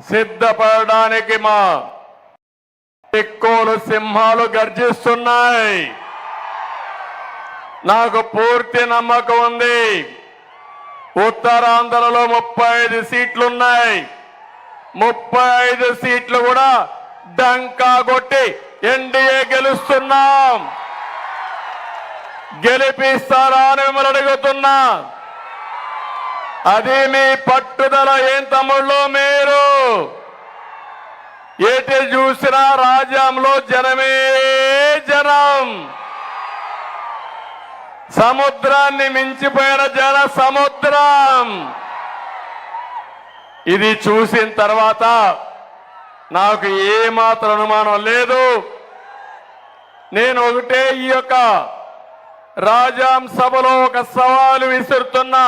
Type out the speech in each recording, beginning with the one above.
సిద్ధపడడానికి మా ఎక్కువలు సింహాలు గర్జిస్తున్నాయి. నాకు పూర్తి నమ్మకం ఉంది. ఉత్తరాంధ్రలో ముప్పై ఐదు సీట్లున్నాయి. ముప్పై ఐదు సీట్లు కూడా డంకా కొట్టి ఎన్డీఏ గెలుస్తున్నాం. గెలిపిస్తారా అని మిమ్మల్ని అడుగుతున్నా. అది మీ పట్టుదల ఏం తమ్ముళ్ళు మీరు? ఏటి చూసినా రాజ్యంలో జనమే జనం. సముద్రాన్ని మించిపోయిన జన సముద్రం. ఇది చూసిన తర్వాత నాకు ఏమాత్రం అనుమానం లేదు. నేను ఒకటే ఈ యొక్క రాజాం సభలో ఒక సవాలు విసురుతున్నా.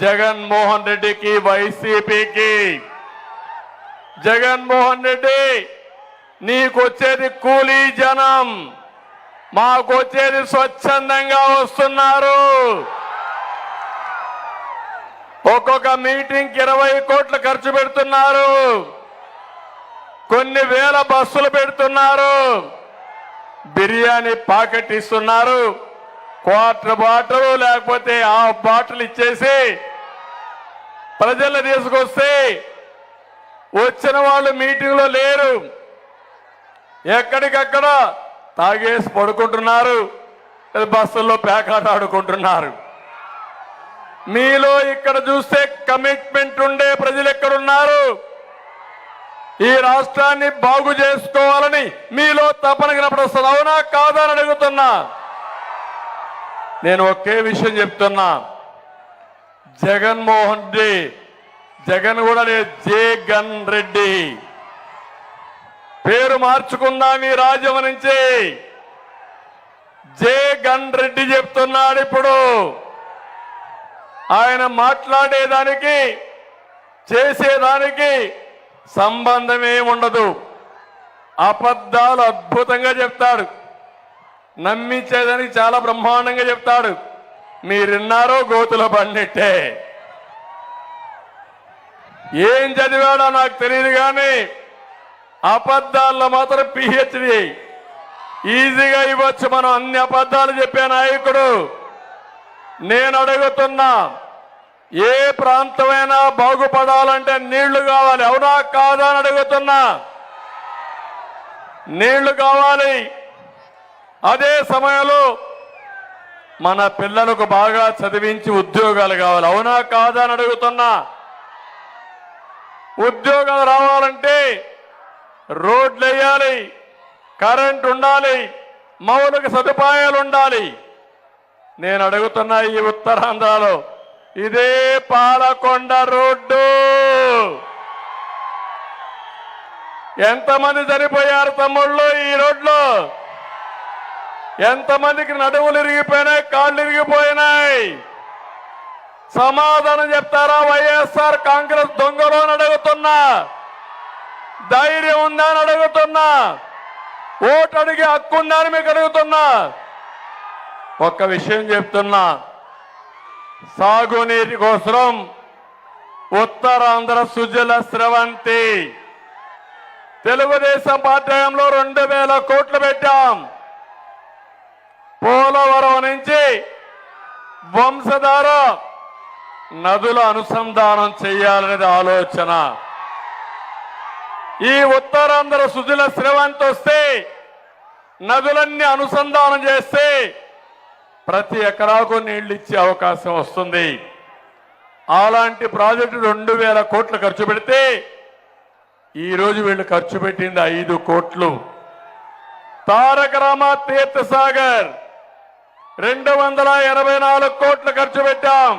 జగన్మోహన్ రెడ్డికి వైసీపీకి. జగన్మోహన్ రెడ్డి నీకొచ్చేది కూలీ జనం మాకొచ్చేది స్వచ్ఛందంగా వస్తున్నారు. ఒక్కొక్క మీటింగ్కి ఇరవై కోట్లు ఖర్చు పెడుతున్నారు. కొన్ని వేల బస్సులు పెడుతున్నారు. బిర్యానీ పాకెట్ ఇస్తున్నారు. క్వార్టర్ బాటలు లేకపోతే ఆ బాటలు ఇచ్చేసి ప్రజలు తీసుకొస్తే వచ్చిన వాళ్ళు మీటింగ్లో లేరు. ఎక్కడికక్కడ తాగేసి పడుకుంటున్నారు. బస్సుల్లో పేకాట ఆడుకుంటున్నారు. మీలో ఇక్కడ చూస్తే కమిట్మెంట్ ఉండే ప్రజలు ఎక్కడున్నారు? ఈ రాష్ట్రాన్ని బాగు చేసుకోవాలని మీలో తపన కనపడొస్తుంది. అవునా కాదా అని అడుగుతున్నా. నేను ఒకే విషయం చెప్తున్నా. జగన్మోహన్ రెడ్డి జగన్ కూడా లేదు జగన్ రెడ్డి. పేరు మార్చుకుందాం ఈ రాజ్యం నుంచి? జగన్ రెడ్డి చెప్తున్నాడు ఇప్పుడు. ఆయన మాట్లాడేదానికి చేసేదానికి సంబంధమే ఉండదు అబద్ధాలు అద్భుతంగా చెప్తాడు. నమ్మించేదని చాలా బ్రహ్మాండంగా చెప్తాడు. మీరున్నారో గోతులో పండిట్టే. ఏం చదివాడో నాకు తెలియదు కానీ అబద్ధాల్లో మాత్రం పిహెచ్డి. ఈజీగా ఇవ్వచ్చు మనం అన్ని అబద్ధాలు చెప్పే నాయకుడు. నేను అడుగుతున్నా ఏ ప్రాంతమైనా బాగుపడాలంటే నీళ్ళు కావాలి. అవునా? కాదా అని అడుగుతున్నా. నీళ్ళు కావాలి. అదే సమయంలో మన పిల్లలకు బాగా చదివించి ఉద్యోగాలు కావాలి. అవునా కాదా అని అడుగుతున్నా. ఉద్యోగాలు రావాలంటే రోడ్లు వేయాలి కరెంట్ ఉండాలి మౌలిక సదుపాయాలు ఉండాలి. నేను అడుగుతున్నా ఈ ఉత్తరాంధ్రలో ఇదే పాలకొండ రోడ్డు. ఎంతమంది చనిపోయారు తమ్ముళ్ళు ఈ రోడ్లో? ఎంతమందికి నడువులు ఇరిగిపోయినాయి కాళ్ళు ఇరిగిపోయినాయి? సమాధానం చెప్తారా? వైఎస్ఆర్ కాంగ్రెస్ దొంగలు అని అడుగుతున్నా ధైర్యం ఉందా అని అడుగుతున్నా ఓటు అడిగే హక్కు ఉందా అని మీకు అడుగుతున్నా? ఒక్క విషయం చెప్తున్నా. సాగునీటి కోసం ఉత్తరాంధ్ర సుజల స్రవంతి. తెలుగుదేశం పార్టీలో రెండు వేల కోట్లు పెట్టాం. పోలవరం నుంచి వంశధార నదుల అనుసంధానం చేయాలనేది ఆలోచన. ఈ ఉత్తరాంధ్ర సుజల శ్రవంతి వస్తే నదులన్నీ అనుసంధానం చేస్తే ప్రతి ఎకరాకు నీళ్ళు ఇచ్చే అవకాశం వస్తుంది. అలాంటి ప్రాజెక్టు రెండు వేల కోట్లు ఖర్చు పెడితే ఈ రోజు వీళ్ళు ఖర్చు పెట్టింది ఐదు కోట్లు. తారక రామ తీర్థ సాగర్ రెండు వందల ఎనభై నాలుగు కోట్లు ఖర్చు పెట్టాం.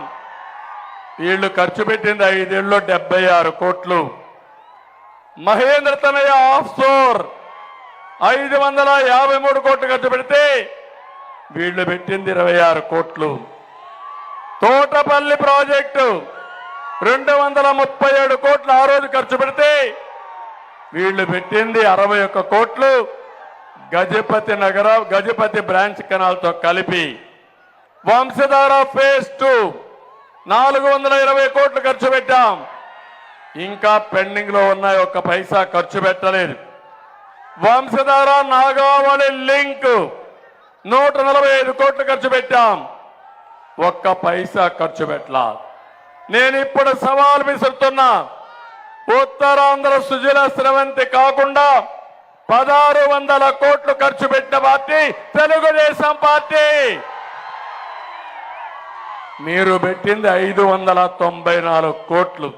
వీళ్ళు ఖర్చు పెట్టింది ఐదేళ్ళు డెబ్బై ఆరు కోట్లు. మహేంద్ర తనయ్య ఆఫ్ షోర్ ఐదు వందల యాభై మూడు కోట్లు ఖర్చు పెడితే వీళ్ళు పెట్టింది ఇరవై ఆరు కోట్లు. తోటపల్లి ప్రాజెక్టు రెండు వందల ముప్పై ఏడు కోట్లు ఆ రోజు ఖర్చు పెడితే వీళ్ళు పెట్టింది అరవై ఒక్క కోట్లు. గజపతి నగర గజపతి బ్రాంచ్ కెనాల్తో కలిపి వంశధార ఫేజ్ టూ నాలుగు వందల ఇరవై కోట్లు ఖర్చు పెట్టాం. ఇంకా పెండింగ్లో ఉన్నాయి ఒక్క పైసా ఖర్చు పెట్టలేదు. వంశధార నాగావళి లింక్ నూట నలభై ఐదు కోట్లు ఖర్చు పెట్టాం. ఒక్క పైసా ఖర్చు పెట్టలా. నేను ఇప్పుడు సవాల్ విసురుతున్నా. ఉత్తరాంధ్ర సుజల స్రవంతి కాకుండా పదహారు వందల కోట్లు ఖర్చు పెట్టిన పార్టీ తెలుగుదేశం పార్టీ. మీరు పెట్టింది ఐదు వందల తొంభై నాలుగు కోట్లు.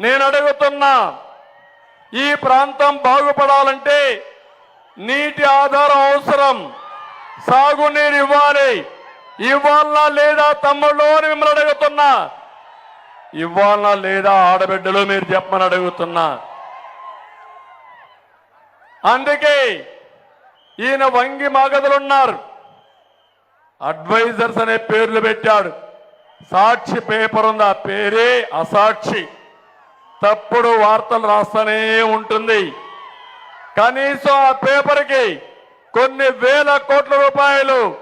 నేను అడుగుతున్నా ఈ ప్రాంతం బాగుపడాలంటే నీటి ఆధారం అవసరం. సాగునీరు ఇవ్వాలి. ఇవ్వాలనా లేదా తమ్ముళ్ళు అని మిమ్మల్ని అడుగుతున్నా. ఇవ్వాలనా లేదా ఆడబిడ్డలు మీరు చెప్పమని అడుగుతున్నా. అందుకే ఈయన వంగి మాగదులున్నారు. అడ్వైజర్స్ అనే పేర్లు పెట్టాడు. సాక్షి పేపర్ ఉంది. ఆ పేరే అసాక్షి. తప్పుడు వార్తలు రాస్తూనే ఉంటుంది. కనీసం ఆ పేపర్కి కొన్ని వేల కోట్ల రూపాయలు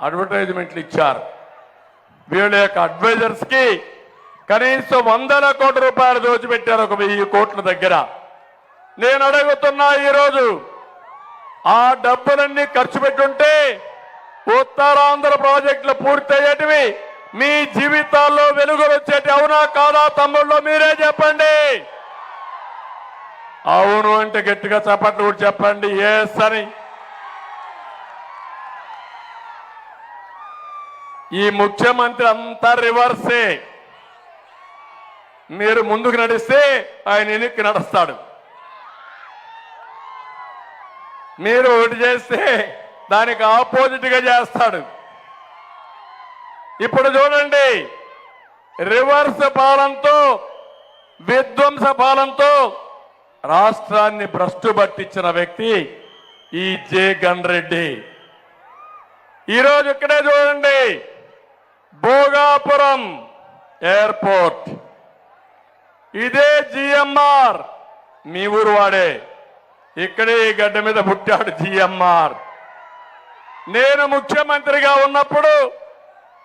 అడ్వర్టైజ్మెంట్లు ఇచ్చారు. వీళ్ళ యొక్క అడ్వైజర్స్కి కనీసం వందల కోట్ల రూపాయలు దోచిపెట్టారు ఒక వెయ్యి కోట్ల దగ్గర. నేను అడుగుతున్నా ఈరోజు ఆ డబ్బులన్నీ ఖర్చు పెట్టుంటే ఉత్తరాంధ్ర ప్రాజెక్టులు పూర్తయ్యేటివి మీ జీవితాల్లో వెలుగులు వచ్చేటి అవునా కాదా తమ్ముళ్ళు మీరే చెప్పండి. అవును అంటే గట్టిగా చప్పట్లు కూడా చెప్పండి ఎస్ అని. ఈ ముఖ్యమంత్రి అంతా రివర్సే మీరు ముందుకు నడిస్తే ఆయన వెనక్కి నడుస్తాడు. మీరు ఒకటి చేస్తే దానికి ఆపోజిట్గా చేస్తాడు. ఇప్పుడు చూడండి రివర్స్ పాలనతో విధ్వంస పాలనతో రాష్ట్రాన్ని భ్రష్టు పట్టించిన వ్యక్తి ఈ జగన్ రెడ్డి. ఈరోజు ఇక్కడే చూడండి భోగాపురం ఎయిర్పోర్ట్. ఇదే జిఎంఆర్ మీ ఊరు వాడే. ఇక్కడే ఈ గడ్డ మీద పుట్టాడు జిఎంఆర్. నేను ముఖ్యమంత్రిగా ఉన్నప్పుడు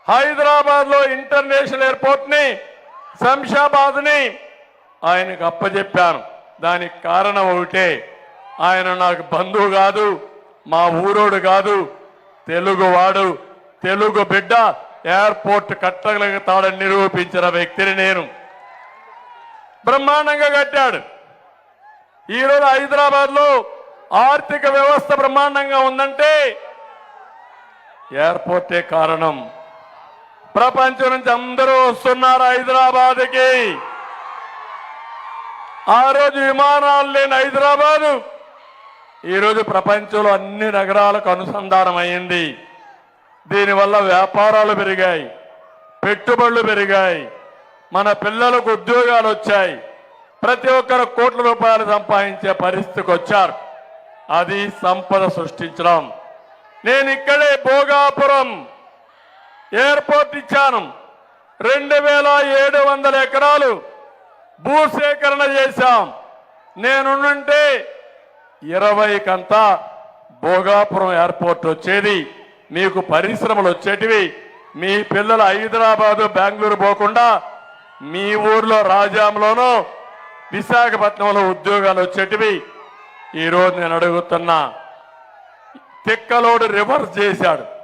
హైదరాబాద్లో ఇంటర్నేషనల్ ఎయిర్పోర్ట్ని శంషాబాద్ని ఆయనకు అప్పచెప్పాను దానికి కారణం ఒకటే ఆయన నాకు బంధువు కాదు మా ఊరోడు కాదు తెలుగువాడు తెలుగు బిడ్డ ఎయిర్పోర్ట్ కట్టగలుగుతాడని నిరూపించిన వ్యక్తిని నేను. బ్రహ్మాండంగా కట్టాడు. ఈరోజు హైదరాబాద్లో ఆర్థిక వ్యవస్థ బ్రహ్మాండంగా ఉందంటే ఎయిర్పోర్టే కారణం. ప్రపంచం నుంచి అందరూ వస్తున్నారు హైదరాబాద్కి. ఆ రోజు విమానాలు లేని హైదరాబాదు. ఈరోజు ప్రపంచంలో అన్ని నగరాలకు అనుసంధానం అయింది దీనివల్ల వ్యాపారాలు పెరిగాయి పెట్టుబడులు పెరిగాయి మన పిల్లలకు ఉద్యోగాలు వచ్చాయి. ప్రతి ఒక్కరు కోట్ల రూపాయలు సంపాదించే పరిస్థితికి వచ్చారు. అది సంపద సృష్టించడం. నేను ఇక్కడే భోగాపురం ఎయిర్పోర్ట్ ఇచ్చాను. రెండు వేల ఏడు వందల ఎకరాలు భూసేకరణ చేశాం. నేనుంటే ఇరవై కంతా భోగాపురం ఎయిర్పోర్ట్ వచ్చేది. మీకు పరిశ్రమలు వచ్చేటివి. మీ పిల్లలు హైదరాబాదు బెంగళూరు పోకుండా మీ ఊర్లో రాజాంలోనూ విశాఖపట్నంలో ఉద్యోగాలు వచ్చేటివి. ఈరోజు నేను అడుగుతున్నా తిక్కలోడు రివర్స్ చేశాడు.